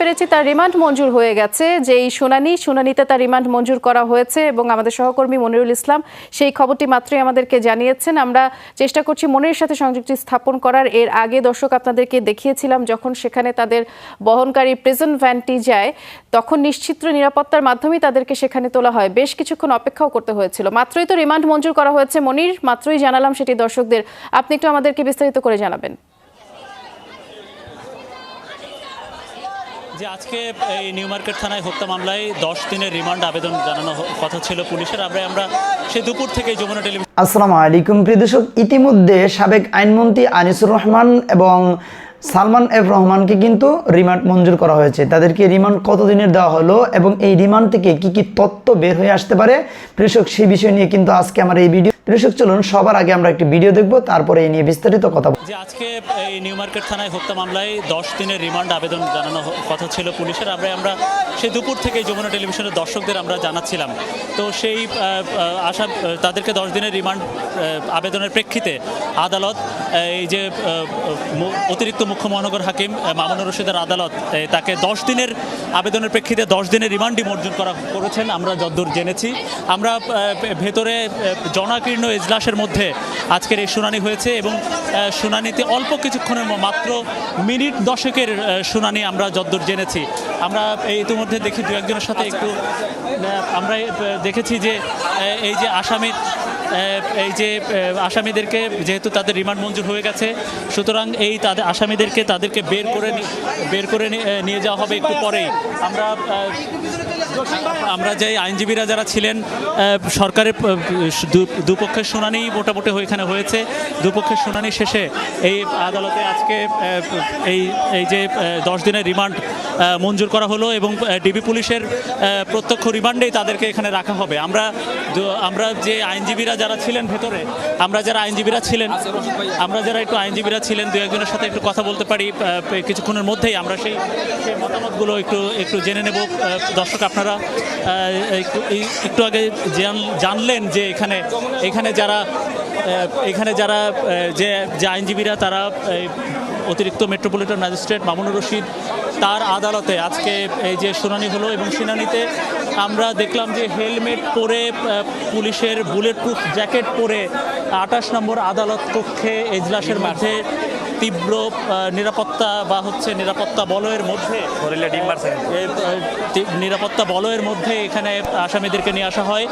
পেরেছি, তার রিমান্ড মঞ্জুর হয়ে গেছে। যেই শুনানি, শুনানিতে তার রিমান্ড মঞ্জুর করা হয়েছে এবং আমাদের সহকর্মী মনিরুল ইসলাম সেই খবরটি মাত্রই আমাদেরকে জানিয়েছেন। আমরা চেষ্টা করছি মনির সাথে সংযুক্তি স্থাপন করার। এর আগে দর্শক আপনাদেরকে দেখিয়েছিলাম, যখন সেখানে তাদের বহনকারী প্রেজেন্ট ভ্যানটি যায়, তখন নিশ্চিত্র নিরাপত্তার মাধ্যমেই তাদেরকে সেখানে তোলা হয়। বেশ কিছুক্ষণ অপেক্ষাও করতে হয়েছিল। মাত্রই তো রিমান্ড মঞ্জুর করা হয়েছে মনির, মাত্রই জানালাম সেটি দর্শকদের। আপনি একটু আমাদেরকে বিস্তারিত করে জানাবেন। যে আজকে এই নিউ মার্কেট থানায় হত্যা মামলায় দশ দিনের রিমান্ড আবেদন জানানো কথা ছিল পুলিশের। আমরা আমরা সে দুপুর থেকে যমুনা টেলিভিশন আসসালামু আলাইকুম। প্রিয় দর্শক, ইতিমধ্যে সাবেক আইনমন্ত্রী আনিসুর রহমান এবং সালমান এফ রহমানকে কিন্তু রিমান্ড মঞ্জুর করা হয়েছে। তাদেরকে রিমান্ড কতদিনের দেওয়া হলো এবং এই রিমান্ড থেকে কি কি তথ্য বের হয়ে আসতে পারে? কৃষক সেই বিষয় নিয়ে কিন্তু আজকে আমার এই ভিডিও কৃষক চলুন সবার আগে আমরা একটি ভিডিও দেখব তারপরে এই নিয়ে বিস্তারিত কথা। যে আজকে এই নিউ মার্কেট থানায় হত্যা মামলায় দশ দিনের রিমান্ড আবেদন জানানো কথা ছিল পুলিশের। আমরা আমরা সে দুপুর থেকে যমুনা টেলিভিশনের দর্শকদের আমরা জানাচ্ছিলাম। তো সেই আশা তাদেরকে দশ দিনের রিমান্ড আবেদনের প্রেক্ষিতে আদালত এই যে অতিরিক্ত মুখ্য মহানগর হাকিম মামুনুর রশিদের আদালত তাকে দশ দিনের আবেদনের প্রেক্ষিতে দশ দিনের রিমান্ডই মঞ্জুর করা করেছেন আমরা যদ্দূর জেনেছি। আমরা ভেতরে আহ, জনাকীর্ণ এজলাসের মধ্যে আজকের এই শুনানি হয়েছে এবং শুনানিতে অল্প কিছুক্ষণের মাত্র মিনিট দশকের শুনানি আমরা যদ্দূর জেনেছি। আমরা ইতিমধ্যে দেখি দু একজনের সাথে একটু আমরা দেখেছি যে এই যে আসামির এই যে আসামিদেরকে যেহেতু তাদের রিমান্ড মঞ্জুর হয়ে গেছে, সুতরাং এই তাদের, আসামিদেরকে তাদেরকে বের করে বের করে নিয়ে যাওয়া হবে একটু পরেই। আমরা আমরা যে আইনজীবীরা যারা ছিলেন সরকারের দুপক্ষের শুনানি মোটামুটি এখানে হয়েছে। দুপক্ষের শুনানি শেষে এই আদালতে আজকে এই এই যে দশ দিনের রিমান্ড মঞ্জুর করা হলো এবং ডিবি পুলিশের প্রত্যক্ষ রিমান্ডেই তাদেরকে এখানে রাখা হবে। আমরা আমরা যে আইনজীবীরা যারা ছিলেন ভেতরে, আমরা যারা আইনজীবীরা ছিলেন, আমরা যারা একটু আইনজীবীরা ছিলেন, দু একজনের সাথে একটু কথা বলতে পারি কিছুক্ষণের মধ্যেই আমরা সেই সেই মতামতগুলো একটু একটু জেনে নেব। দর্শক আপনারা একটু আগে জানলেন যে এখানে এখানে যারা এখানে যারা যে যে আইনজীবীরা তারা অতিরিক্ত মেট্রোপলিটন ম্যাজিস্ট্রেট মামুনুর রশিদ তার আদালতে। আজকে এই যে শুনানি হলো এবং শুনানিতে আমরা দেখলাম যে হেলমেট পরে পুলিশের বুলেট প্রুফ জ্যাকেট পরে আঠাশ নম্বর আদালত কক্ষে এজলাসের মধ্যে তীব্র নিরাপত্তা বা হচ্ছে নিরাপত্তা বলয়ের মধ্যে নিরাপত্তা বলয়ের মধ্যে এখানে আসামিদেরকে নিয়ে আসা হয়।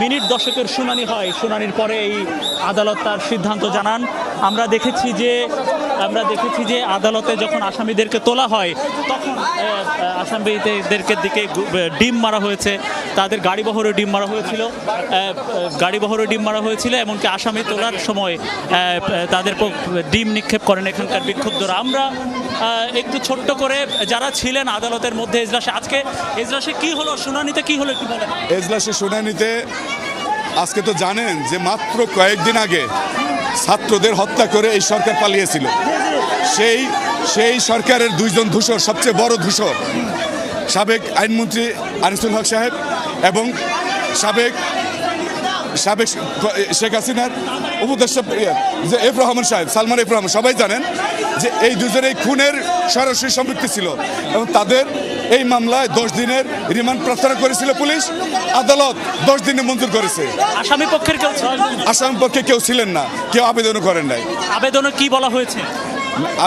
মিনিট দশকের শুনানি হয়। শুনানির পরে এই আদালত তার সিদ্ধান্ত জানান। আমরা দেখেছি যে, আমরা দেখেছি যে আদালতে যখন আসামিদেরকে তোলা হয়, তখন আসামিদেরকে দিকে ডিম মারা হয়েছে। তাদের গাড়ি বহরে ডিম মারা হয়েছিল। গাড়ি বহরে ডিম মারা হয়েছিল, এমনকি আসামি তোলার সময় তাদের ডিম নিক্ষেপ করেন এখানকার বিক্ষুব্ধরা। আমরা একটু ছোট্ট করে যারা ছিলেন আদালতের মধ্যে এজলাসে, আজকে এজলাসে কি হলো, শুনানিতে কি হলো একটু বলেন। এজলাসে শুনানিতে, আজকে তো জানেন যে মাত্র কয়েকদিন আগে ছাত্রদের হত্যা করে এই সরকার পালিয়েছিল। সেই সেই সরকারের দুইজন ধূসর সবচেয়ে বড় ধূসর সাবেক আইনমন্ত্রী আনিসুল হক সাহেব এবং সাবেক সাবেক শেখ হাসিনার উপদেষ্টা ইয়ে, যে এফ রহমান সাহেব সালমান এফ রহমান সবাই জানেন যে এই দুজনেই খুনের সরাসরি সম্পৃক্তি ছিল এবং তাদের এই মামলায় দশ দিনের রিমান্ড প্রার্থনা করেছিল পুলিশ। আদালত দশ দিনে মঞ্জুর করেছে। আসামি পক্ষের কেউ? আসামি পক্ষে কেউ ছিলেন না। কেউ আবেদনও করেন নাই। আবেদনে কি বলা হয়েছে?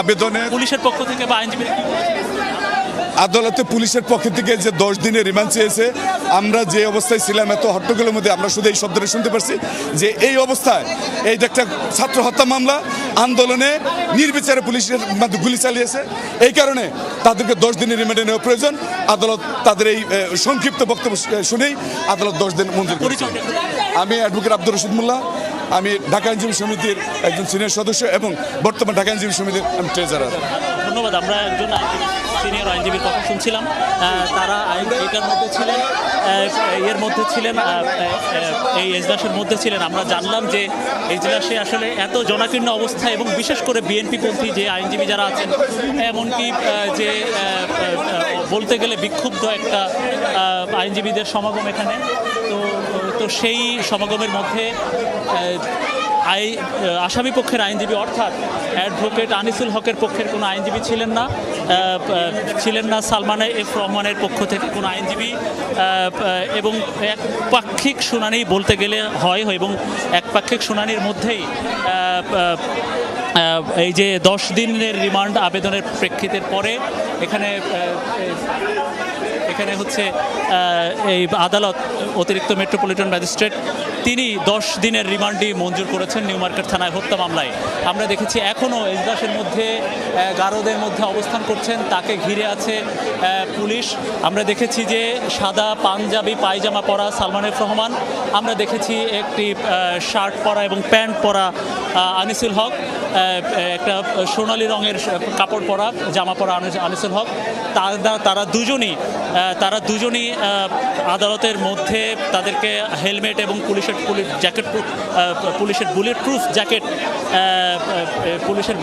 আবেদনে পুলিশের পক্ষ থেকে বা আইনজীবী আদালতে পুলিশের পক্ষ থেকে যে দশ দিনের রিমান্ড চেয়েছে আমরা যে অবস্থায় ছিলাম এত হট্টগোলের মধ্যে আমরা শুধু এই শব্দটা শুনতে পারছি যে এই অবস্থায় এই যে একটা ছাত্র হত্যা মামলা আন্দোলনে নির্বিচারে পুলিশের মাধ্যমে গুলি চালিয়েছে। এই কারণে তাদেরকে দশ দিনের রিমান্ডে নেওয়া প্রয়োজন। আদালত তাদের এই সংক্ষিপ্ত বক্তব্য শুনেই আদালত দশ দিন মঞ্জুর করেছে। আমি অ্যাডভোকেট আব্দুর রশিদ মোল্লা আমি ঢাকা আইনজীবী সমিতির একজন সিনিয়র সদস্য এবং বর্তমান ঢাকা আইনজীবী সমিতির আমি ট্রেজারার ধন্যবাদ, আমরা একজন সিনিয়র আইনজীবীর কথা শুনছিলাম। তারা আইন এটার মধ্যে ছিলেন এর মধ্যে ছিলেন এই এজলাসের মধ্যে ছিলেন। আমরা জানলাম যে এজলাসে আসলে এত জনাকীর্ণ অবস্থা এবং বিশেষ করে বিএনপি পন্থী যে আইনজীবী যারা আছেন, এমনকি যে বলতে গেলে বিক্ষুব্ধ একটা আইনজীবীদের সমাগম এখানে। তো তো সেই সমাগমের মধ্যে আই আসামি পক্ষের আইনজীবী অর্থাৎ অ্যাডভোকেট আনিসুল হকের পক্ষের কোনো আইনজীবী ছিলেন না। ছিলেন না সালমান এফ রহমানের পক্ষ থেকে কোনো আইনজীবী। এবং একপাক্ষিক শুনানি বলতে গেলে হয় এবং একপাক্ষিক শুনানির মধ্যেই এই যে দশ দিনের রিমান্ড আবেদনের প্রেক্ষিতের পরে এখানে এখানে হচ্ছে এই আদালত, অতিরিক্ত মেট্রোপলিটন ম্যাজিস্ট্রেট, তিনি দশ দিনের রিমান্ডই মঞ্জুর করেছেন নিউ মার্কেট থানায় হত্যা মামলায়। আমরা দেখেছি এখনও এজলাসের মধ্যে গারদের মধ্যে অবস্থান করছেন, তাকে ঘিরে আছে পুলিশ। আমরা দেখেছি যে সাদা পাঞ্জাবি, পায়জামা পরা সালমান এফ রহমান। আমরা দেখেছি একটি শার্ট পরা এবং প্যান্ট পরা আনিসুল হক একটা সোনালী রঙের কাপড় পরা, জামা পরা আনিস- আনিসুল হক। তারা দুজনই তারা দুজনই আদালতের মধ্যে তাদেরকে হেলমেট এবং পুলিশের, পুলিশ জ্যাকেট পুলিশের বুলেট প্রুফ জ্যাকেট পুলিশের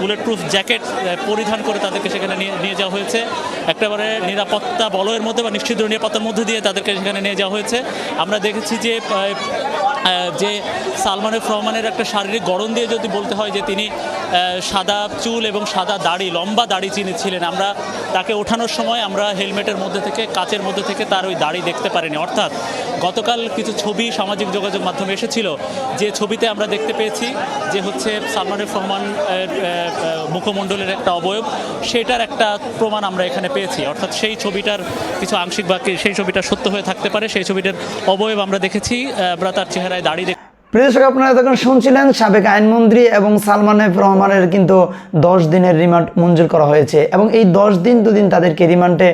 বুলেট প্রুফ জ্যাকেট পরিধান করে তাদেরকে সেখানে নিয়ে যাওয়া হয়েছে। একেবারে নিরাপত্তা বলয়ের মধ্যে বা নিশ্চিত নিরাপত্তার মধ্যে দিয়ে তাদেরকে সেখানে নিয়ে যাওয়া হয়েছে। আমরা দেখেছি যে যে সালমান এফ রহমানের একটা শারীরিক গড়ন দিয়ে যদি বলতে হয় যে তিনি সাদা চুল এবং সাদা দাড়ি, লম্বা দাড়ি চিনি ছিলেন, আমরা তাকে ওঠানোর সময় আমরা হেলমেটের মধ্যে থেকে, কাচের মধ্যে থেকে তার ওই দাড়ি দেখতে পারিনি। অর্থাৎ গতকাল কিছু ছবি সামাজিক যোগাযোগ মাধ্যমে এসেছিল, যে ছবিতে আমরা দেখতে পেয়েছি যে হচ্ছে সালমান এফ রহমান মুখমণ্ডলের একটা অবয়ব, সেটার একটা প্রমাণ আমরা এখানে পেয়েছি। অর্থাৎ সেই ছবিটার কিছু আংশিক বা সেই ছবিটা সত্য হয়ে থাকতে পারে, সেই ছবিটার অবয়ব আমরা দেখেছি আমরা তার চেহারায় দাড়ি প্রিয় দর্শক, আপনারা তখন শুনছিলেন সাবেক আইনমন্ত্রী এবং সালমান এফ রহমানের কিন্তু দশ দিনের রিমান্ড মঞ্জুর করা হয়েছে এবং এই দশ দিন দুদিন তাদেরকে রিমান্ডে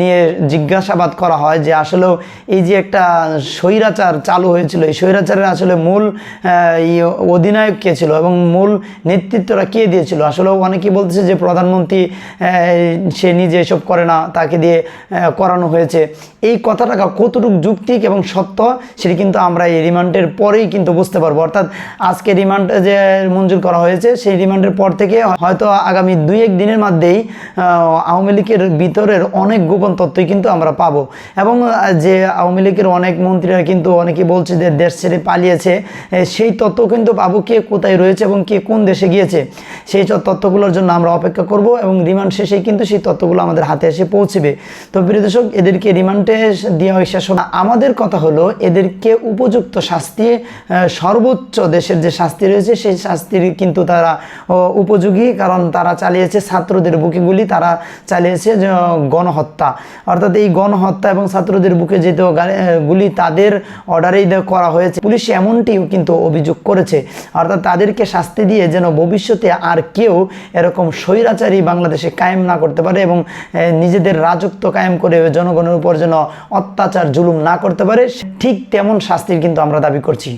নিয়ে জিজ্ঞাসাবাদ করা হয় যে আসলেও এই যে একটা স্বৈরাচার চালু হয়েছিল, এই স্বৈরাচারের আসলে মূল অধিনায়ক কে ছিল এবং মূল নেতৃত্বটা কে দিয়েছিল? আসলে অনেকেই বলতেছে যে প্রধানমন্ত্রী সে নিজে এসব করে না, তাকে দিয়ে করানো হয়েছে। এই কথাটা কতটুকু যুক্তিক এবং সত্য, সেটি কিন্তু আমরা এই রিমান্ডের পরেই কিন্তু বুঝতে পারব। অর্থাৎ আজকে রিমান্ড যে মঞ্জুর করা হয়েছে, সেই রিমান্ডের পর থেকে হয়তো আগামী দুই এক দিনের মধ্যেই আওয়ামী লীগের ভিতরের অনেক গোপন তথ্যই কিন্তু আমরা পাবো। এবং যে আওয়ামী লীগের অনেক মন্ত্রীরা কিন্তু অনেকে বলছে যে দেশ ছেড়ে পালিয়েছে সেই তথ্য কিন্তু পাবো কে কোথায় রয়েছে এবং কে কোন দেশে গিয়েছে। সেই তথ্যগুলোর জন্য আমরা অপেক্ষা করব এবং রিমান্ড শেষে কিন্তু সেই তথ্যগুলো আমাদের হাতে এসে পৌঁছবে। তো প্রিয় দর্শক, এদেরকে রিমান্ডে দেওয়া হয় শেষ আমাদের কথা হলো, এদেরকে উপযুক্ত শাস্তি সর্বোচ্চ দেশের যে শাস্তি রয়েছে, সেই শাস্তির কিন্তু তারা উপযোগী। কারণ তারা চালিয়েছে ছাত্রদের বুকে গুলি তারা চালিয়েছে গণহত্যা। অর্থাৎ এই গণহত্যা এবং ছাত্রদের বুকে যেহেতু গুলি তাদের অর্ডারেই করা হয়েছে। পুলিশ এমনটিও কিন্তু অভিযোগ করেছে। অর্থাৎ তাদেরকে শাস্তি দিয়ে যেন ভবিষ্যতে আর কেউ এরকম স্বৈরাচারী বাংলাদেশে কায়েম না করতে পারে এবং নিজেদের রাজত্ব কায়েম করে জনগণের উপর যেন অত্যাচার, জুলুম না করতে পারে, ঠিক তেমন শাস্তির কিন্তু আমরা দাবি করছি।